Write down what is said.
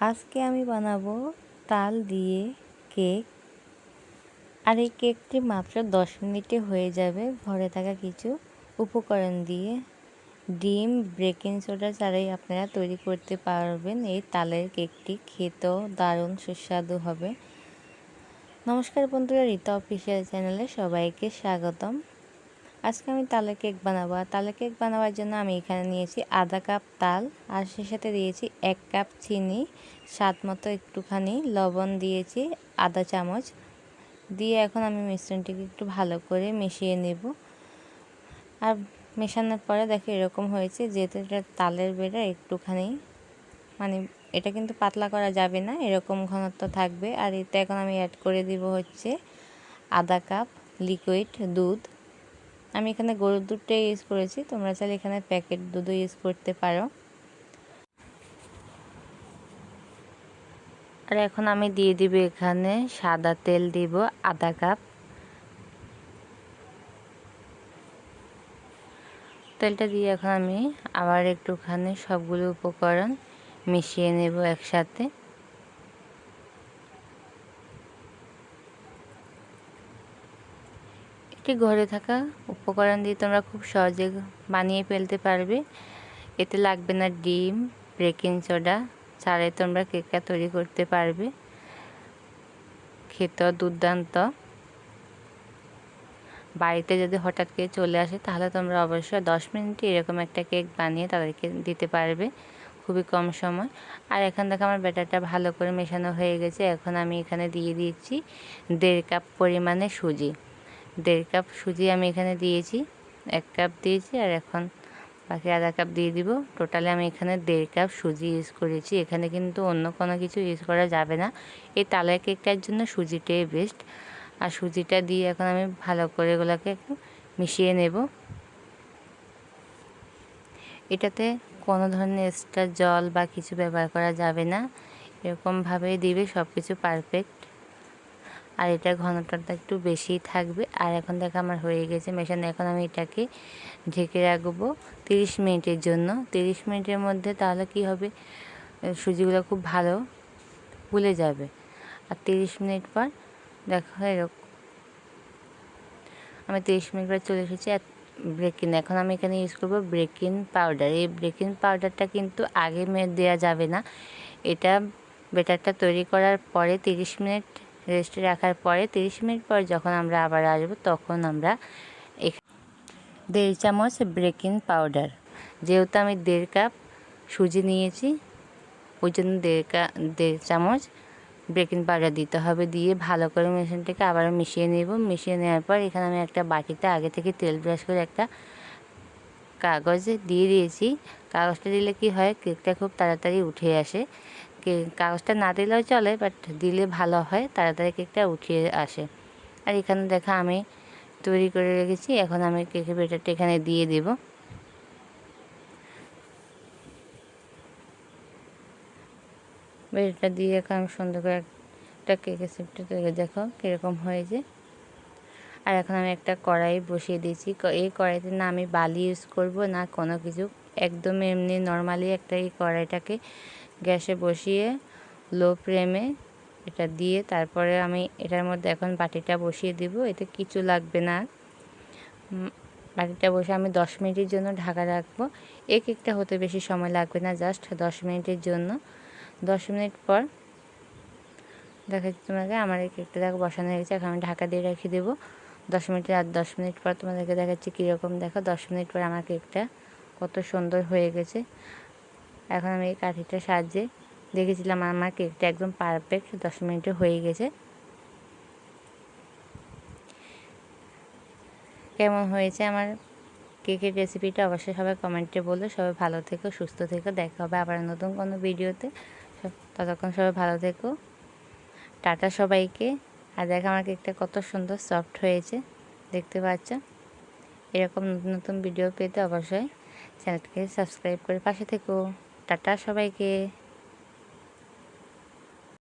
আজকে আমি বানাবো তাল দিয়ে কেক। আর এই কেকটি মাত্র দশ মিনিটে হয়ে যাবে। ঘরে থাকা কিছু উপকরণ দিয়ে ডিম, বেকিং সোডা ছাড়াই আপনারা তৈরি করতে পারবেন। এই তালের কেকটি খেতেও দারুণ সুস্বাদু হবে। নমস্কার বন্ধুরা, রীতা অফিসিয়াল চ্যানেলে সবাইকে স্বাগতম। আজকে আমি তালের কেক বানাবো। আর তালের কেক বানাবার জন্য আমি এখানে নিয়েছি আধা কাপ তাল, আর সে সাথে দিয়েছি এক কাপ চিনি, স্বাদ মতো একটুখানি লবণ দিয়েছি আধা চামচ। দিয়ে এখন আমি মিশ্রণটিকে একটু ভালো করে মিশিয়ে নেব। আর মেশানোর পরে দেখো এরকম হয়েছে, যেহেতু এটা তালের বেড়া একটুখানি মানে এটা কিন্তু পাতলা করা যাবে না, এরকম ঘনত্ব থাকবে। আর এতে এখন আমি অ্যাড করে দিব হচ্ছে আধা কাপ লিকুইড দুধ। আমি এখানে গরুর দুধটাই ইউজ করেছি। তোমরা চাইলে এখানে প্যাকেট দুধও ইউজ করতে পারো। আর এখন আমি দিয়ে দিব এখানে সাদা তেল দিব, আধা কাপ। তেলটা দিয়ে এখন আমি আবার একটুখানি সবগুলো উপকরণ মিশিয়ে নেব একসাথে। এটি ঘরে থাকা উপকরণ দিয়ে তোমরা খুব সহজে বানিয়ে ফেলতে পারবে। এতে লাগবে না ডিম, বেকিং সোডা, ছাড়াই তোমরা কেকটা তৈরি করতে পারবে। খেতেও দুর্দান্ত। বাড়িতে যদি হঠাৎ করে চলে আসে, তাহলে তোমরা অবশ্যই দশ মিনিটে এরকম একটা কেক বানিয়ে তাদেরকে দিতে পারবে। খুবই কম সময়। আর এখান থেকে আমার ব্যাটারটা ভালো করে মেশানো হয়ে গেছে। এখন আমি এখানে দিয়ে দিচ্ছি দেড় কাপ পরিমাণে সুজি। দেড় কাপ সুজি আমি এখানে দিয়েছি, এক কাপ দিয়েছি আর এখন বাকি আধা কাপ দিয়ে দিব। টোটালি আমি এখানে দেড় কাপ সুজি ইউজ করেছি। এখানে কিন্তু অন্য কোনো কিছু ইউজ করা যাবে না। এই তালের কেকটার জন্য সুজিটাই বেস্ট আর সুজিটা দিয়ে এখন আমি ভালো করে এগুলোকে একটু মিশিয়ে নেব। এটাতে কোনো ধরনের এক্সট্রা জল বা কিছু ব্যবহার করা যাবে না। এরকমভাবেই দিবে সব কিছু পারফেক্ট আর এটার ঘনটা একটু বেশি থাকবে। আর এখন দেখো আমার হয়ে গেছে মেশানো। এখন আমি এটাকে ঢেকে রাখব তিরিশ মিনিটের জন্য। তিরিশ মিনিটের মধ্যে তাহলে কি হবে? সুজিগুলো খুব ভালো ফুলে যাবে। আর তিরিশ মিনিট পর দেখো এরকম আমি তিরিশ মিনিট পর চলে এসেছি ব্রেকিং এখন আমি এখানে ইউজ করব ব্রেকিং পাউডার এই ব্রেকিং পাউডারটা কিন্তু আগে মেয়ে দেওয়া যাবে না। এটা বেটারটা তৈরি করার পরে তিরিশ মিনিট রেস্টে রাখার পরে তিরিশ মিনিট পর যখন আমরা আবার আসব, তখন আমরা দেড় চামচ বেকিং পাউডার। যেহেতু আমি দেড় কাপ সুজি নিয়েছি, ওই জন্য দেড় কা, দেড় চামচ বেকিং পাউডার দিতে হবে। দিয়ে ভালো করে মেশিনটাকে আবারও মিশিয়ে নেব। মিশিয়ে নেওয়ার পর এখানে আমি একটা বাটিতে আগে থেকে তেল ব্রাশ করে একটা কাগজে দিয়ে দিয়েছি। কাগজটা দিলে কি হয়, কেকটা খুব তাড়াতাড়ি উঠে আসে। কাগজটা না দিলেও চলে বাট দিলে ভালো হয়, তাড়াতাড়ি কেকটা উঠিয়ে আসে। আর এখানে দেখা আমি তৈরি করে রেখেছি, এখন আমি কেকের বেটারটা এখানে দিয়ে দেব। বেটারটা দিয়ে এখন আমি সুন্দর করে একটা কেকের সেপটা তৈরি দেখো কীরকম হয়েছে। আর এখন আমি একটা কড়াই বসিয়ে দিয়েছি এই কড়াইতে না আমি বালি ইউজ করব, না কোনো কিছু। একদম এমনি নর্মালি একটা এই কড়াইটাকে গ্যাসে বসিয়ে লো ফ্লেমে এটা দিয়ে তারপরে আমি এটার মধ্যে এখন বাটিটা বসিয়ে দিব, এতে কিছু লাগবে না। বাটিটা বসে আমি দশ মিনিটের জন্য ঢাকা রাখব। এই কেকটা হতে বেশি সময় লাগবে না, জাস্ট দশ মিনিটের জন্য। দশ মিনিট পর দেখা যাচ্ছে তোমাকে আমার এই কেকটা দেখো বসানো হয়ে গেছে, এখন আমি ঢাকা দিয়ে রেখে দেবো। দশ মিনিটের আর দশ মিনিট পর তোমাদেরকে দেখাচ্ছি কীরকম। দেখো দশ মিনিট পর আমার কেকটা কত সুন্দর হয়ে গেছে। এখন আমি এই কাঠিটার সাহায্যে দেখেছিলাম আমার কেকটা একদম পারফেক্ট দশ মিনিটে হয়ে গেছে। কেমন হয়েছে আমার কেকের রেসিপিটা অবশ্যই সবাই কমেন্টে বলল সবাই ভালো থেকো, সুস্থ থেকো, দেখা হবে আবার নতুন কোনো ভিডিওতে ততক্ষণ সবাই ভালো থেকো। টাটা সবাইকে। আর দেখো আমার কেকটা কত সুন্দর সফট হয়েছে। দেখতে পাচ্ছ? এরকম নতুন নতুন ভিডিও পেতে অবশ্যই চ্যানেলটাকে সাবস্ক্রাইব করে পাশে থেকো। টাটা সবাইকে।